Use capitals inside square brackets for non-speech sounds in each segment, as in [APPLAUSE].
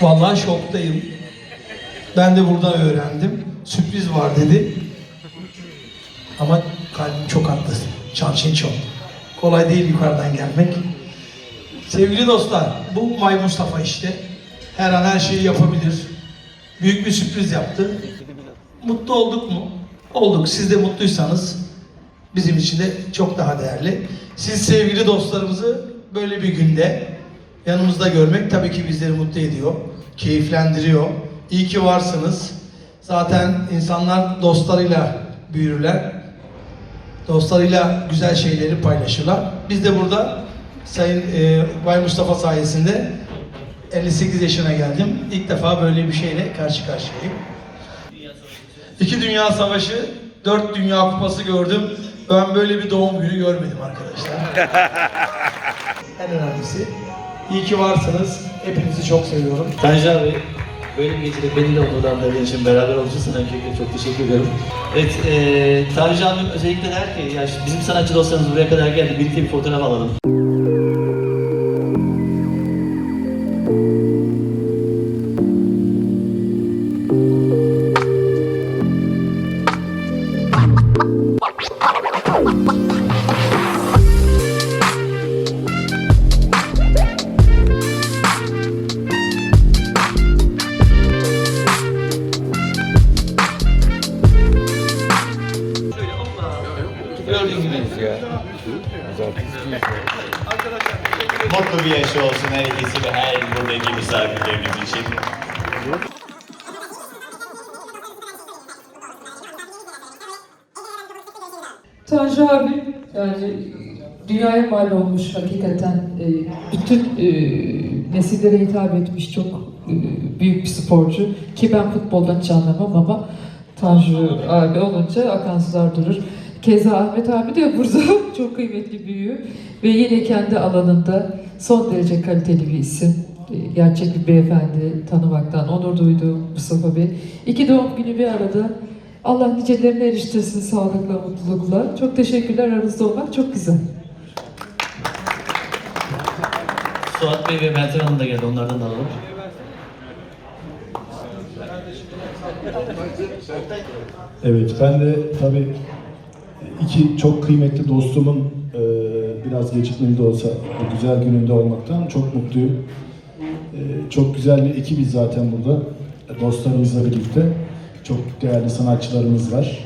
Vallahi şoktayım. Ben de buradan öğrendim. Sürpriz var dedi. Ama kalbim çok haklı. Çarşın çok. Kolay değil yukarıdan gelmek. Sevgili dostlar, bu May Mustafa işte. Her an her şeyi yapabilir. Büyük bir sürpriz yaptı. Mutlu olduk mu? Olduk. Siz de mutluysanız bizim için de çok daha değerli. Siz sevgili dostlarımızı böyle bir günde yanımızda görmek tabii ki bizleri mutlu ediyor, keyiflendiriyor. İyi ki varsınız. Zaten insanlar dostlarıyla büyürler. Dostlarıyla güzel şeyleri paylaşırlar. Biz de burada Sayın e, Bay Mustafa sayesinde 58 yaşına geldim. İlk defa böyle bir şeyle karşı karşıyayım. İki Dünya Savaşı, dört Dünya Kupası gördüm. Ben böyle bir doğum günü görmedim arkadaşlar. [LAUGHS] en önemlisi. İyi ki varsınız. Hepinizi çok seviyorum. Tanju abi, böyle bir gecede beni de onurlandırdığın için beraber olacağız. Sana öncelikle çok teşekkür ediyorum. Evet, e, Tanju abim özellikle der ki, ya bizim sanatçı dostlarımız buraya kadar geldi, birlikte bir fotoğraf alalım. Mutlu bir yaşı olsun her ikisi ve her buradaki misafirlerimiz için. Tanju abi yani dünyaya mal olmuş hakikaten e, bütün e, nesillere hitap etmiş çok e, büyük bir sporcu ki ben futboldan hiç anlamam ama Tanju abi olunca akan sular durur. Keza Ahmet abi de burada [LAUGHS] çok kıymetli büyüğü ve yine kendi alanında son derece kaliteli bir isim. E, Gerçek bir beyefendi tanımaktan onur duydum Mustafa Bey. İki doğum günü bir arada Allah nicelerine eriştirsin sağlıkla, mutlulukla. Çok teşekkürler aranızda olmak çok güzel. Suat Bey ve Meltem Hanım da geldi, onlardan da alalım. Evet, ben de tabii iki çok kıymetli dostumun e, biraz gecikmeli de olsa bu güzel gününde olmaktan çok mutluyum. E, çok güzel bir ekibiz zaten burada. E, Dostlarımızla birlikte. Çok değerli sanatçılarımız var.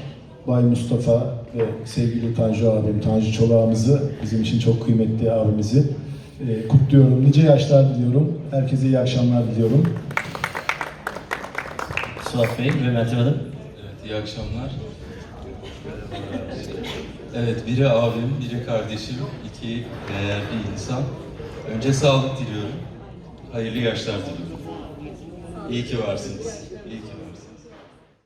Bay Mustafa ve sevgili Tanju abim, Tanju Çolak'ımızı, bizim için çok kıymetli abimizi e, kutluyorum. Nice yaşlar diliyorum. Herkese iyi akşamlar diliyorum. Suat Bey ve Meltem Hanım. Evet, iyi akşamlar. Evet, biri abim, biri kardeşim, iki değerli insan. Önce sağlık diliyorum. Hayırlı yaşlar diliyorum. İyi ki varsınız.